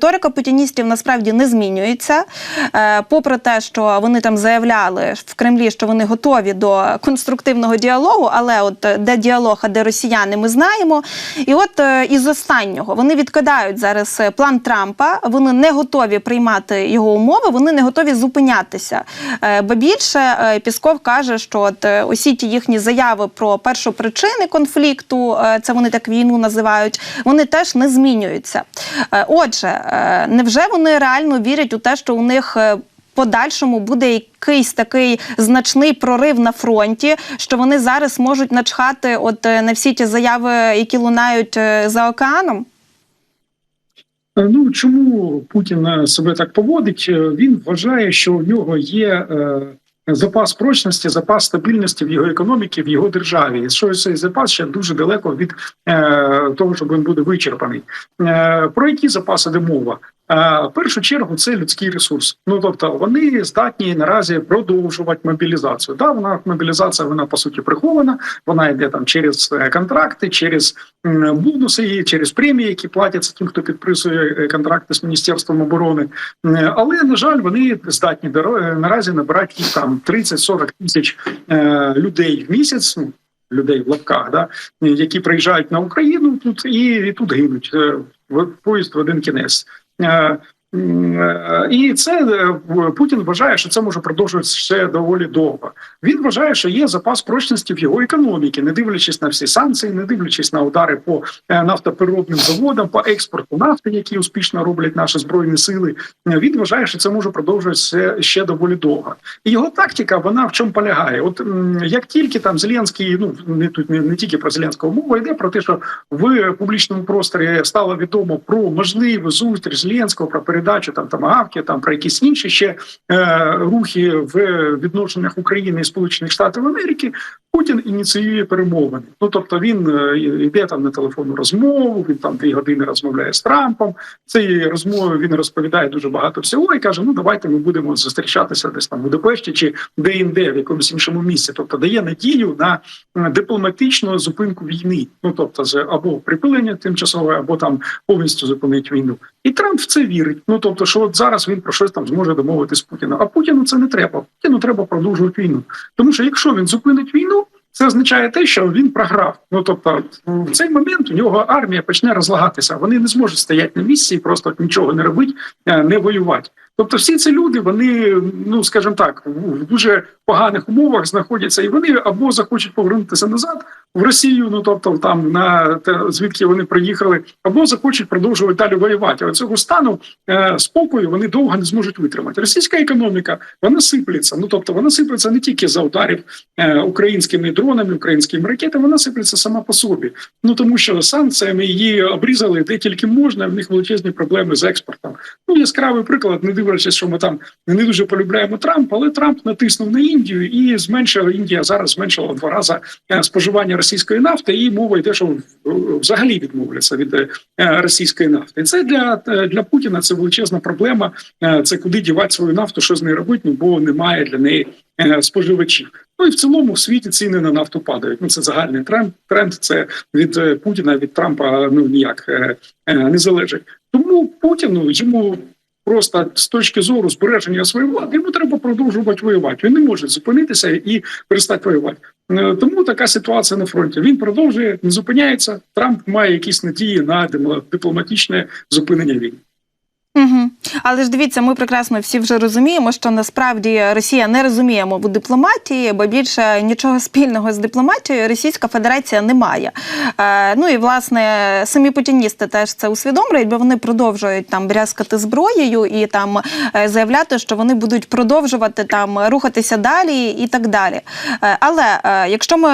риторика путіністів насправді не змінюється. Е, Попри те, що вони там заявляли в Кремлі, що вони готові до конструктивного діалогу, але от е, де діалог, а де росіяни, ми знаємо. І от е, із останнього вони відкидають зараз план Трампа. Вони не готові приймати його умови, вони не готові зупинятися. Ба більше Пісков каже, що от усі ті їхні заяви про першопричини конфлікту, е, це вони так війну називають, вони теж не змінюються. Отже, невже вони реально вірять у те, що у них е, подальшому буде якийсь такий значний прорив на фронті, що вони зараз можуть начхати от е, на всі ті заяви, які лунають е, за океаном? Е, Ну чому Путін е, себе так поводить? Е, Він вважає, що в нього є е, запас прочності, запас стабільності в його економіці, в його державі. І що цей запас ще дуже далеко від е, того, щоб він буде вичерпаний. Е, про які запаси де мова? В першу чергу це людський ресурс. Ну тобто вони здатні наразі продовжувати мобілізацію. Да, вона мобілізація, вона по суті прихована. Вона йде там через е, контракти, через бонуси, через премії, які платяться тим, хто підписує е, контракти з міністерством оборони. Але на жаль, вони здатні е, наразі набирати їх там 30-40 тисяч людей в місяць. ну, Людей в лапках, да, які приїжджають на Україну тут і, і тут гинуть в поїзд в один кінець. uh, І це е, Путін вважає, що це може продовжуватися ще доволі довго. Він вважає, що є запас прочності в його економіці, не дивлячись на всі санкції, не дивлячись на удари по е, нафтопереробним заводам, по експорту нафти, які успішно роблять наші збройні сили. Е, Він вважає, що це може продовжуватися ще доволі довго. І його тактика вона в чому полягає? От як тільки там Зеленський, ну не тут не, не тільки про Зеленського мова йде про те, що в публічному просторі стало відомо про можливу зустріч Зеленського, про передачу там тамагавки, там про якісь інші ще е, рухи в відношеннях України і Сполучених Штатів Америки. Путін ініціює перемовини. Ну тобто він е, йде там на телефонну розмову. Він там дві години розмовляє з Трампом. Цієї розмови він розповідає дуже багато всього і каже: Ну давайте ми будемо зустрічатися десь там в Будапешті чи де-інде в якомусь іншому місці. Тобто дає надію на е, дипломатичну зупинку війни. Ну тобто, з або припинення тимчасове, або там повністю зупинить війну. І Трамп в це вірить. Ну тобто, що от зараз він про щось там зможе домовитись з Путіна. А Путіну це не треба. Путіну треба продовжувати війну. Тому що якщо він зупинить війну. Це означає те, що він програв. Ну тобто, в цей момент у нього армія почне розлагатися. Вони не зможуть стояти на місці і просто нічого не робити, е, не воювати. Тобто, всі ці люди, вони, ну скажімо так, в дуже поганих умовах знаходяться, і вони або захочуть повернутися назад в Росію, ну тобто там на те, звідки вони приїхали, або захочуть продовжувати далі воювати. Але цього стану е, спокою вони довго не зможуть витримати. Російська економіка вона сиплеться. Ну тобто вона сиплеться не тільки за ударів е, українськими дронами, українськими ракетами, вона сиплеться сама по собі. Ну тому що санкціями її обрізали де тільки можна. В них величезні проблеми з експортом. Ну яскравий приклад, не дивлячись, що ми там не дуже полюбляємо Трампа, але Трамп натиснув на Індію і зменшила Індія зараз зменшила в два рази е, споживання російської нафти, і мова йде, що взагалі відмовляться від е, російської нафти. Це для, е, для Путіна це величезна проблема. Е, Це куди дівати свою нафту, що з нею робити, ну бо немає для неї споживачів. Ну і в цілому в світі ціни на нафту падають. Ну це загальний тренд. Тренд це від Путіна, від Трампа ну ніяк не залежить. Тому Путіну йому просто з точки зору збереження своєї влади йому треба продовжувати воювати. Він не може зупинитися і перестати воювати. Е, Тому така ситуація на фронті. Він продовжує, не зупиняється. Трамп має якісь надії на дипломатичне зупинення війни. Угу. Але ж дивіться, ми прекрасно всі вже розуміємо, що насправді Росія не розуміє мову дипломатії, бо більше нічого спільного з дипломатією Російська Федерація не має. Е, ну і власне самі путіністи теж це усвідомлюють, бо вони продовжують там брязкати зброєю і там е, заявляти, що вони будуть продовжувати там рухатися далі і так далі. Е, але е, якщо ми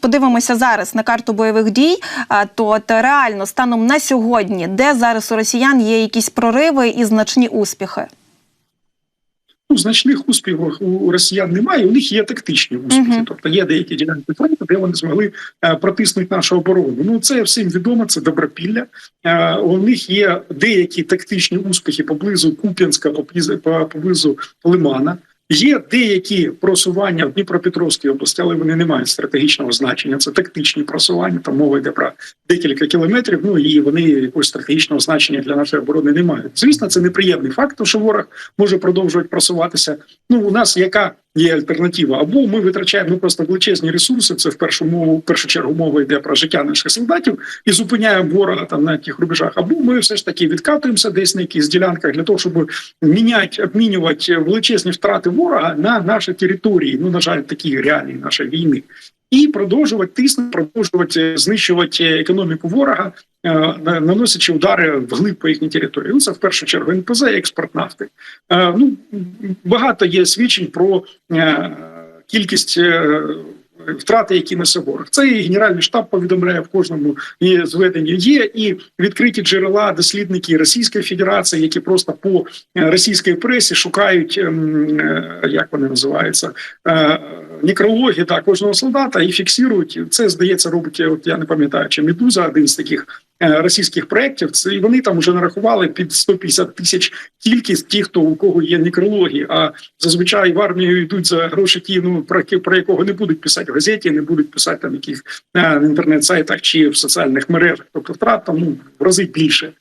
подивимося зараз на карту бойових дій, е, то от реально станом на сьогодні, де зараз у росіян є якісь прориви і значні успіхи. Ну, значних успіхів у росіян немає. У них є тактичні успіхи. Мгм. Тобто є деякі ділянки фронту, де вони змогли е, протиснути нашу оборону. Ну це всім відомо. Це добропілля. Е, у них є деякі тактичні успіхи поблизу Куп'янська, поблизу, поблизу Лимана. Є деякі просування в Дніпропетровській області, але вони не мають стратегічного значення. Це тактичні просування. Там мова йде про декілька кілометрів. Ну і вони якогось стратегічного значення для нашої оборони не мають. Звісно, це неприємний факт, що ворог може продовжувати просуватися. Ну у нас яка є альтернатива? Або ми витрачаємо просто величезні ресурси. Це в першу мову, в першу чергу мова йде про життя наших солдатів і зупиняємо ворога там на тих рубежах. Або ми все ж таки відкатуємося десь на якісь ділянках для того, щоб міняти, обмінювати величезні втрати ворога на наші території. Ну на жаль, такі реалії нашої війни. І продовжувати тиснути, продовжувати знищувати економіку ворога, е, наносячи удари вглиб по їхній території. Ну це в першу чергу НПЗ, експорт нафти. Е, Ну багато є свідчень про е, кількість. е, Втрати, які несе ворог, це і генеральний штаб повідомляє в кожному і зведенні. Є і відкриті джерела дослідники Російської Федерації, які просто по е, російській пресі шукають, ем, е, як вони називаються, е, некрологи да, кожного солдата і фіксують. Це здається, робить от я не пам'ятаю, чи медуза один з таких е, російських проєктів. Це і вони там вже нарахували під 150 тисяч кількість ті, хто у кого є некрологи. А зазвичай в армію йдуть за гроші ті, ну про, про якого не будуть писати в газеті, не будуть писати там яких е, на інтернет-сайтах чи в соціальних мережах. Тобто втрат там ну, в рази більше.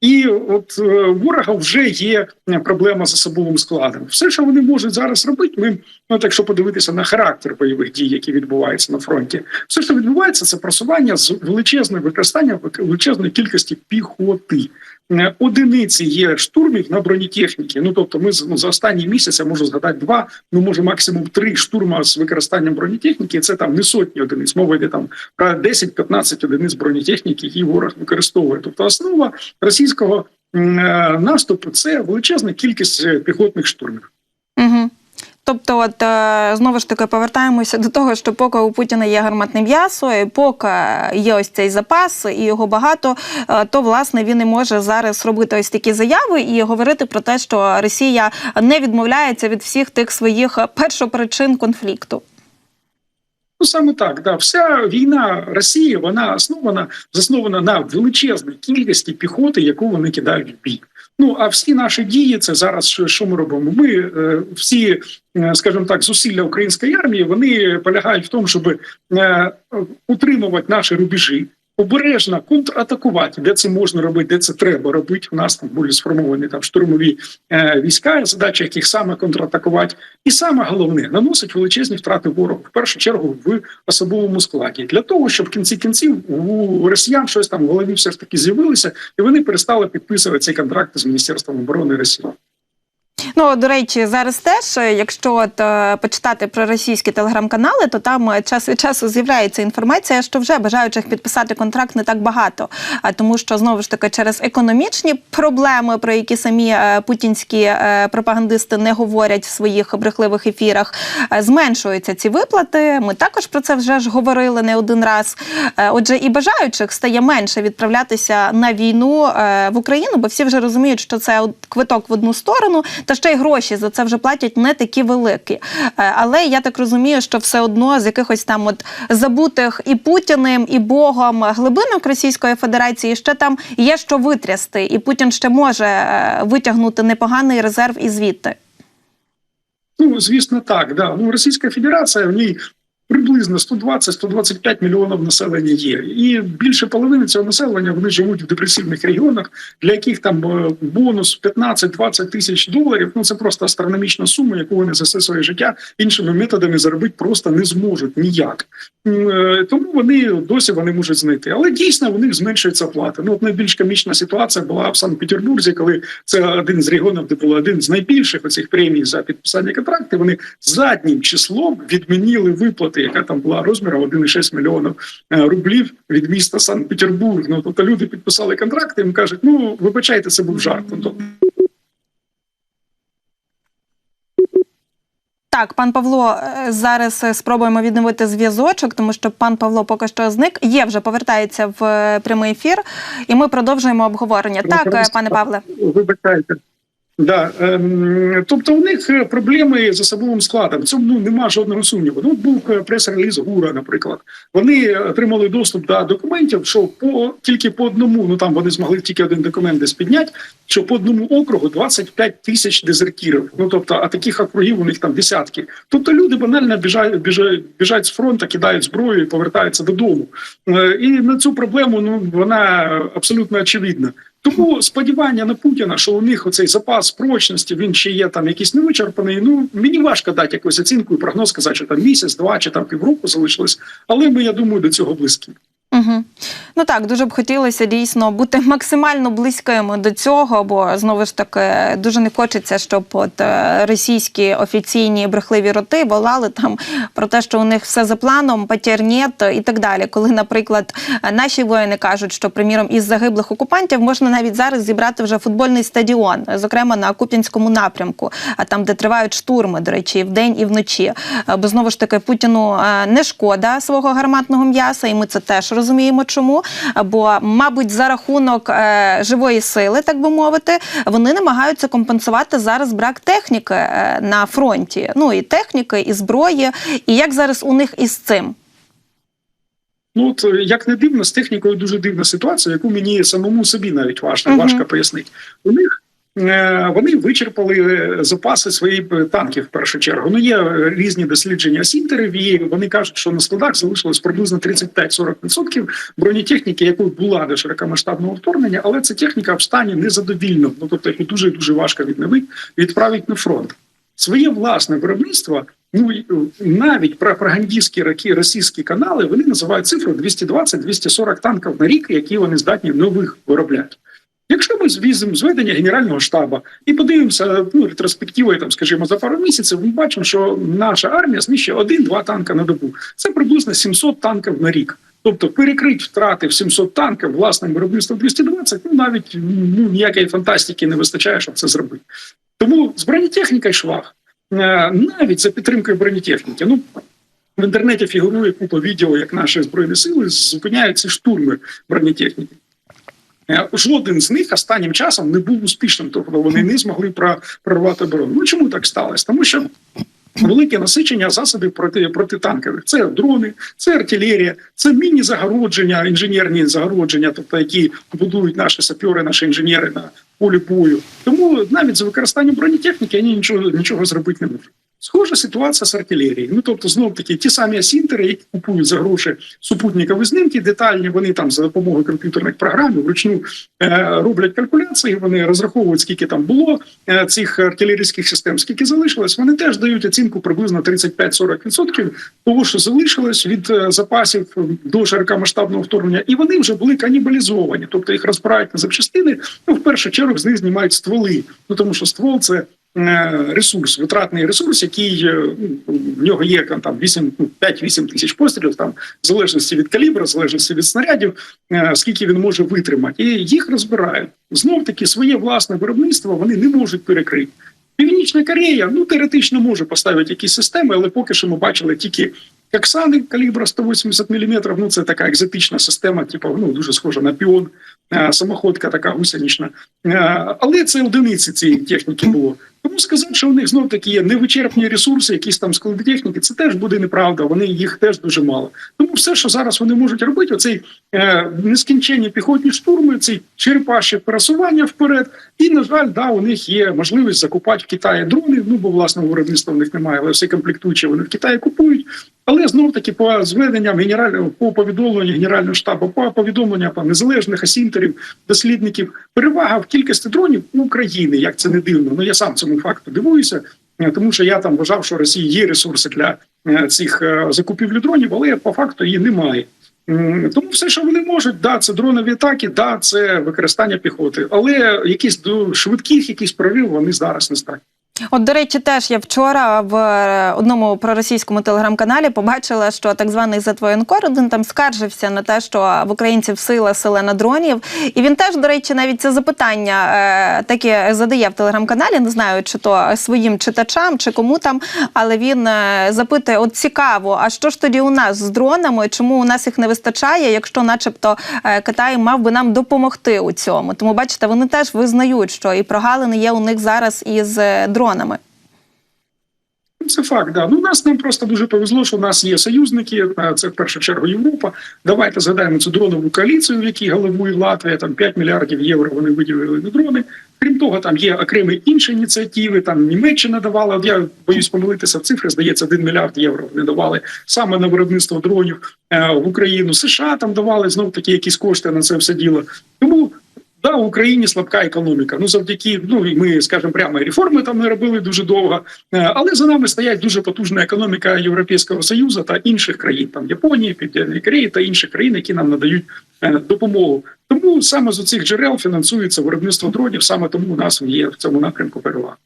І от е, ворога вже є е, проблема з особовим складом. Все, що вони можуть зараз робити, ми ну, так що подивитися на характер бойових дій, які відбуваються на фронті, все, що відбувається, це просування з величезним використанням величезної кількості піхоти. Е, Одиниці є штурмів на бронетехніці. Ну тобто, ми ну, за останні місяць можу згадати два, ну може максимум три штурма з використанням бронетехніки. Це там не сотні одиниць. Мова йде там про 10-15 одиниць бронетехніки, які ворог використовує. Тобто, основа російського е, наступу це величезна кількість е, піхотних штурмів. Угу. Тобто, от е, знову ж таки повертаємося до того, що поки у Путіна є гарматне м'ясо, і поки є ось цей запас, і його багато, е, то власне він і може зараз робити ось такі заяви і говорити про те, що Росія не відмовляється від всіх тих своїх першопричин конфлікту. Ну саме так, да, вся війна Росії вона основана заснована на величезній кількості піхоти, яку вони кидають в бій. Ну а всі наші дії, це зараз що, ми робимо? Ми е, всі, е, скажімо так, зусилля української армії вони полягають в тому, щоб е, утримувати наші рубежі. Обережно контратакувати, де це можна робити, де це треба робити. У нас там були сформовані там штурмові е, війська, задача яких саме контратакувати, і саме головне наносить величезні втрати ворогу в першу чергу в особовому складі для того, щоб в кінці кінців у росіян щось там в голові все ж таки з'явилося, і вони перестали підписувати ці контракти з міністерством оборони Росії. Ну, до речі, зараз теж, е, якщо от, е, почитати про російські телеграм-канали, то там е, час від часу з'являється інформація, що вже бажаючих підписати контракт не так багато. А тому, що знову ж таки через економічні проблеми, про які самі путінські пропагандисти не говорять в своїх брехливих ефірах, зменшуються ці виплати. Ми також про це вже ж говорили не один раз. Отже, і бажаючих стає менше відправлятися на війну в Україну, бо всі вже розуміють, що це квиток в одну сторону, та ще й гроші за це вже платять не такі великі. Е, Але я так розумію, що все одно з якихось там от забутих і Путіним, і Богом глибинок Російської Федерації ще там є що витрясти, і Путін ще може е, витягнути непоганий резерв і звідти. Ну звісно, так. Да. Ну Російська Федерація в ній приблизно 120-125 мільйонів населення є, і більше половини цього населення вони живуть в депресивних регіонах, для яких там е, бонус 15-20 тисяч доларів. Ну це просто астрономічна сума, яку вони за все своє життя іншими методами заробити просто не зможуть ніяк. Е, Тому вони досі вони можуть знайти. Але дійсно в них зменшується оплата. Ну от найбільш комічна ситуація була в Санкт-Петербурзі, коли це один з регіонів, де було один з найбільших оцих премій за підписання контракту. Вони заднім числом відмінили виплати, яка там була розміром 1,6 мільйонів е, рублів від міста Санкт-Петербург. Ну тобто люди підписали контракти, їм кажуть, ну вибачайте, це був жарт. Ну, тобто, Так, пан Павло, е, зараз е, спробуємо відновити зв'язочок, тому що пан Павло поки що зник. Є вже повертається в прямий ефір, і ми продовжуємо обговорення. Так, пане Павле. Вибачайте. Да, ем, тобто у них е, проблеми з особовим складом. В цьому ну, нема жодного сумніву. Ну був е, прес-реліз ГУРа, наприклад. Вони отримали доступ до документів, що по тільки по одному, ну там вони змогли тільки один документ десь підняти, що по одному округу 25 тисяч дезертірів. Ну тобто, а таких округів у них там десятки. Тобто люди банально біжають, біжають, біжать з фронту, кидають зброю і повертаються додому. Е, І на цю проблему ну вона абсолютно очевидна. Тому сподівання на Путіна, що у них оцей запас прочності, він ще є там якийсь невичерпаний. Ну мені важко дати якусь оцінку і прогноз сказати, що там місяць, два чи там півроку залишилось. Але ми, я думаю, до цього близькі. Угу. Ну так, дуже б хотілося дійсно бути максимально близькими до цього, бо знову ж таки дуже не хочеться, щоб от е, російські офіційні брехливі роти волали там про те, що у них все за планом, патернєт і так далі. Коли, наприклад, наші воїни кажуть, що приміром із загиблих окупантів можна навіть зараз зібрати вже футбольний стадіон, зокрема на Куп'янському напрямку, а там, де тривають штурми, до речі, і вдень і вночі. Бо знову ж таки Путіну е, не шкода свого гарматного м'яса, і ми це теж розуміємо, чому. Бо, мабуть, за рахунок е, живої сили, так би мовити, вони намагаються компенсувати зараз брак техніки е, на фронті. Ну і техніки, і зброї. І як зараз у них із цим? Ну от е, як не дивно, з технікою дуже дивна ситуація, яку мені самому собі навіть важко, Мгм. важко пояснити. У них вони вичерпали е, запаси своїх е, танків в першу чергу. Ну є е, різні дослідження сінтерів, і вони кажуть, що на складах залишилось приблизно 35-40% бронетехніки, яку була до широкомасштабного вторгнення, але ця техніка в стані незадовільно. Ну тобто їх дуже дуже важко відновити, відправити на фронт. Своє власне виробництво. Ну е, навіть пропагандистські раки російські канали вони називають цифру 220-240 танків на рік, які вони здатні нових виробляти. Якщо ми звізимо зведення Генерального штабу і подивимося ну, ретроспективою, там, скажімо, за пару місяців, ми бачимо, що наша армія знищує один-два танка на добу. Це приблизно 700 танків на рік. Тобто перекрити втрати в 700 танків власним виробництвом 220, ну навіть ну, ніякої фантастики не вистачає, щоб це зробити. Тому з бронетехнікою швах. Е, навіть за підтримкою бронетехніки. Ну в інтернеті фігурує купа відео, як наші збройні сили зупиняють ці штурми бронетехніки. Е, Жоден з них останнім часом не був успішним, тобто вони не змогли про- прорвати оборону. Ну чому так сталося? Тому що велике насичення засобів проти протитанкових. Це дрони, це артилерія, це міні-загородження, інженерні загородження, тобто які будують наші сапери, наші інженери на полі бою. Тому навіть з використанням бронетехніки вони нічого нічого зробити не можуть. Схожа ситуація з артилерією. Ну тобто, знов таки ті самі асінтери, які купують за гроші супутникові знімки, детальні. Вони там за допомогою комп'ютерних програм вручну е, роблять калькуляції. Вони розраховують, скільки там було е, цих артилерійських систем, скільки залишилось. Вони теж дають оцінку приблизно 35-40% того, що залишилось від е, запасів до широкомасштабного вторгнення, і вони вже були канібалізовані, тобто їх розбирають на запчастини. Ну в першу чергу з них знімають стволи. Ну тому що ствол це ресурс, витратний ресурс, який е, ну, в нього є там 8, ну, 5-8 тисяч пострілів, там в залежності від калібру, в залежності від снарядів, е, скільки він може витримати, і їх розбирають. Знов таки своє власне виробництво вони не можуть перекрити. Північна Корея ну теоретично може поставити якісь системи, але поки що ми бачили тільки Коксани калібра 180 мм, ну це така екзотична система, типу, ну дуже схожа на піон, е, самоходка така гусенична. Е, Але це одиниці цієї техніки було. Тому сказати, що у них знов таки є невичерпні ресурси, якісь там склади техніки, це теж буде неправда. Вони їх теж дуже мало. Тому все, що зараз вони можуть робити, оцей е, нескінченні піхотні штурми, ці черепаші пересування вперед. І на жаль, да, у них є можливість закупати в Китаї дрони. Ну бо власного виробництва в них немає, але все комплектуючі вони в Китаї купують. Але знов таки по зведенням генерального по повідомленню генерального штабу, по повідомленням по незалежних асінтерів, дослідників, перевага в кількості дронів України. Як це не дивно. Ну я сам цьому факту дивуюся, е, тому що я там вважав, що Росії є ресурси для е, цих е, закупівлі дронів, але по факту її немає. Тому все, що вони можуть, да, це дронові атаки, да, це використання піхоти, але якісь до швидких, якісь прорив вони зараз не здатні. От, до речі, теж я вчора в е, одному проросійському телеграм-каналі побачила, що так званий Затвоєнкор один там скаржився на те, що в українців сила селена дронів. І він теж, до речі, навіть це запитання е, таке задає в телеграм-каналі. Не знаю, чи то своїм читачам, чи кому там, але він е, запитує: от цікаво, а що ж тоді у нас з дронами? Чому у нас їх не вистачає, якщо, начебто, е, Китай мав би нам допомогти у цьому? Тому бачите, вони теж визнають, що і прогалини є у них зараз із е, дронами. Ну, Це факт, да. Ну, нас нам просто дуже повезло, що у нас є союзники. е, Це в першу чергу Європа. Давайте згадаємо цю дронову коаліцію, в якій головує Латвія. Там 5 мільярдів євро вони виділили на дрони. Крім того, там є окремі інші ініціативи. Там Німеччина давала. От я боюсь помилитися в цифри. Здається, 1 мільярд євро вони давали саме на виробництво дронів е, в Україну. США там давали знов таки якісь кошти на це все діло. Тому Да, в Україні слабка економіка. Ну завдяки ну ми скажемо прямо реформи там не робили дуже довго. Е, Але за нами стоять дуже потужна економіка Європейського союзу та інших країн, там Японії, Південної Кореї та інших країн, які нам надають е, допомогу. Тому саме з цих джерел фінансується виробництво дронів. Саме тому у нас є в цьому напрямку перевага.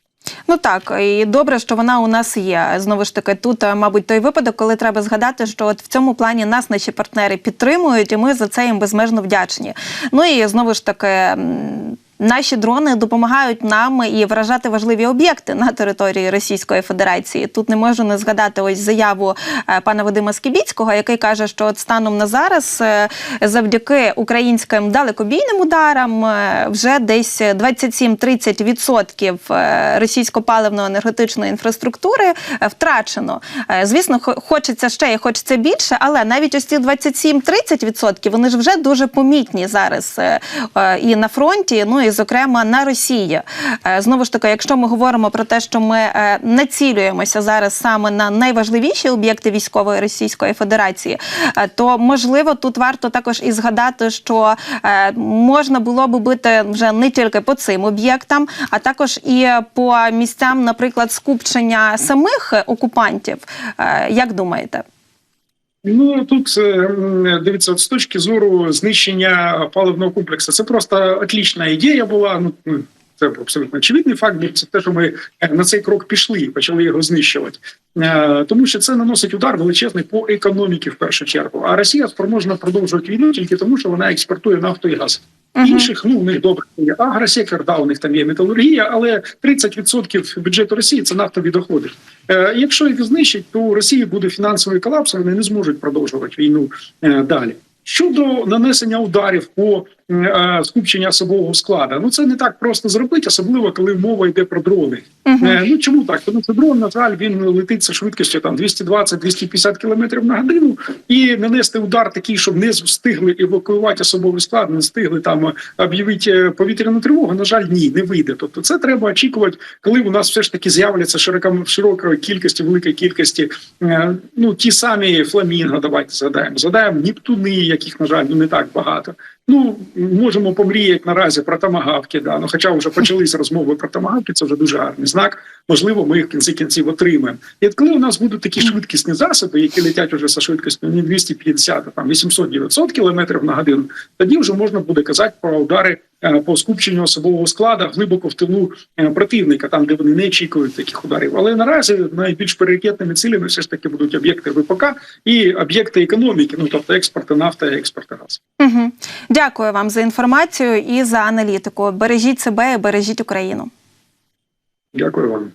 Ну так, і добре, що вона у нас є. Знову ж таки, тут, е, мабуть, той випадок, коли треба згадати, що от в цьому плані нас наші партнери підтримують, і ми за це їм безмежно вдячні. Ну і знову ж таки. Наші дрони допомагають нам і вражати важливі об'єкти на території Російської Федерації. Тут не можу не згадати ось заяву е, пана Вадима Скібіцького, який каже, що от станом на зараз, е, завдяки українським далекобійним ударам, е, вже десь 27-30% е, російсько-паливно-енергетичної інфраструктури втрачено. Звісно, хочеться ще і хочеться більше, але навіть ось ці 27-30% вони ж вже дуже помітні зараз і на фронті, ну і зокрема на Росії. Е, Знову ж таки, якщо ми говоримо про те, що ми е, націлюємося зараз саме на найважливіші об'єкти військової Російської Федерації, е, то можливо тут варто також і згадати, що можна було би бити вже не тільки по цим об'єктам, а також і по місцям, наприклад, скупчення самих окупантів. Як думаєте? Ну тут е, дивіться, от з точки зору знищення паливного комплексу, це просто отлічна ідея була. Ну ну, це абсолютно очевидний факт. Це те, що ми е, на цей крок пішли і почали його знищувати, Е, тому що це наносить удар величезний по економіці в першу чергу. А Росія спроможна продовжувати війну тільки тому, що вона експортує нафту і газ. Інших ну у них добре є агросектор, да, у них там є металургія, але 30% бюджету Росії це нафтові доходи. Е, якщо їх знищить, то Росії буде фінансовий колапс, вони не зможуть продовжувати війну е, далі. Щодо нанесення ударів по е, е, особового складу, ну це не так просто зробити, особливо коли мова йде про дрони. Мгм. Е, Ну чому так? Тому що дрон, на жаль, він летить зі швидкістю там 220-250 км на годину, і нанести удар такий, щоб не встигли евакуювати особовий склад, не встигли там е, об'явити повітряну тривогу. На жаль, ні, не вийде. Тобто, це треба очікувати, коли у нас все ж таки з'являться широка широкої кількості, великої кількості. Ну ті самі фламінго, давайте згадаємо. Згадаємо Нептуни, яких на жаль ну, не так багато. Ну можемо помріяти наразі про тамагавки. Да. Ну, хоча вже почались розмови про тамагавки, це вже дуже гарний знак. Можливо, ми їх в кінці кінців отримаємо. І от коли у нас будуть такі швидкісні засоби, які летять уже за швидкістю не 250, а там 800-900 км на годину, тоді вже можна буде казати про удари по скупченню особового складу глибоко в тилу е, противника, там де вони не очікують таких ударів. Але наразі найбільш пріоритетними цілями все ж таки будуть об'єкти ВПК і об'єкти економіки, ну тобто експорту нафти і експорту газу. Угу. Дякую вам за інформацію і за аналітику. Бережіть себе і бережіть Україну. Дякую вам.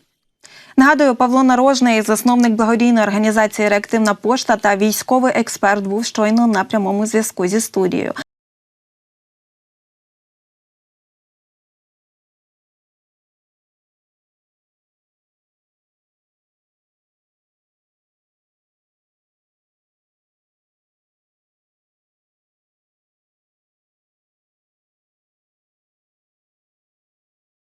Нагадую, Павло Нарожний, засновник благодійної організації Реактивна пошта та військовий експерт, був щойно на прямому зв'язку зі студією.